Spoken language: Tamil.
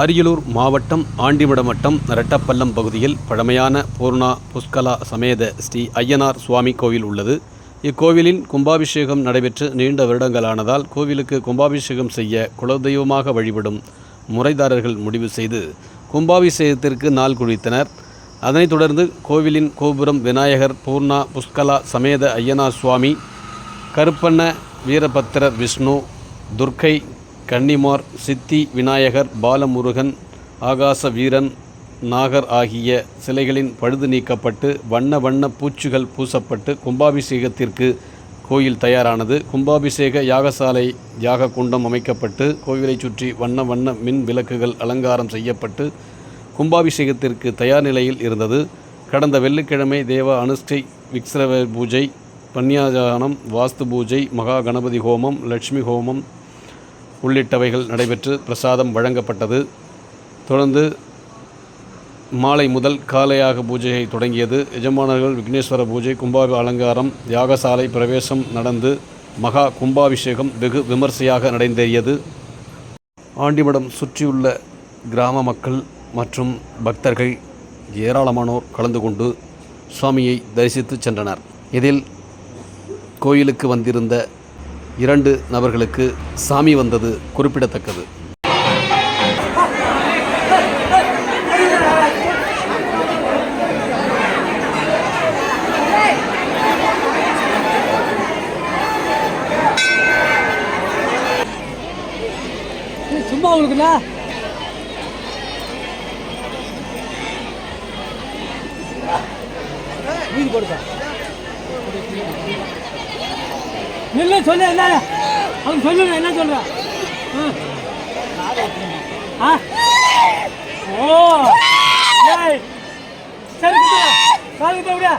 அரியலூர் மாவட்டம் ஆண்டிமடம் வட்டம் ரெட்டப்பள்ளம் பகுதியில் பழமையான பூர்ணா புஷ்கலா சமேத ஸ்ரீ ஐயனார் சுவாமி கோவில் உள்ளது. இக்கோவிலின் கும்பாபிஷேகம் நடைபெற்று நீண்ட வருடங்களானதால் கோவிலுக்கு கும்பாபிஷேகம் செய்ய குலதெய்வமாக வழிபடும் முறைதாரர்கள் முடிவு செய்து கும்பாபிஷேகத்திற்கு நாள் குறித்தனர். அதனைத் தொடர்ந்து கோவிலின் கோபுரம் விநாயகர் பூர்ணா புஷ்கலா சமேத ஐயனார் சுவாமி கருப்பண்ண வீரபத்திரர் விஷ்ணு துர்க்கை கன்னிமார் சித்தி விநாயகர் பாலமுருகன் ஆகாச வீரன் நாகர் ஆகிய சிலைகளின் பழுது நீக்கப்பட்டு வண்ண வண்ண பூச்சுகள் பூசப்பட்டு கும்பாபிஷேகத்திற்கு கோயில் தயாரானது. கும்பாபிஷேக யாகசாலை யாக குண்டம் அமைக்கப்பட்டு கோவிலைச் சுற்றி வண்ண வண்ண மின் விளக்குகள் அலங்காரம் செய்யப்பட்டு கும்பாபிஷேகத்திற்கு தயார் நிலையில் இருந்தது. கடந்த வெள்ளிக்கிழமை தேவ அனுஷ்டை விக்ஸ்ரவ பூஜை பன்னியாஜானம் வாஸ்து பூஜை மகா கணபதி ஹோமம் லட்சுமி ஹோமம் உள்ளிட்டவைகள் நடைபெற்று பிரசாதம் வழங்கப்பட்டது. தொடர்ந்து மாலை முதல் காலையாக பூஜையை தொடங்கியது. எஜமானர்கள் விக்னேஸ்வர பூஜை கும்பாபி அலங்காரம் யாகசாலை பிரவேசம் நடந்து மகா கும்பாபிஷேகம் வெகு விமர்சையாக நடைந்தேறியது. ஆண்டிமடம் சுற்றியுள்ள கிராம மக்கள் மற்றும் பக்தர்கள் ஏராளமானோர் கலந்து கொண்டு சுவாமியை தரிசித்து சென்றனர். இதில் கோயிலுக்கு வந்திருந்த இரண்டு நபர்களுக்கு சாமி வந்தது குறிப்பிடத்தக்கது. சும்மா உங்களுக்குண்ணா போடுப்பா. நில்ல சொல்லு என்ன? அவன் சொல்லுங்க என்ன சொல்ற ஆ. ஓ. சரி காலு அப்படியா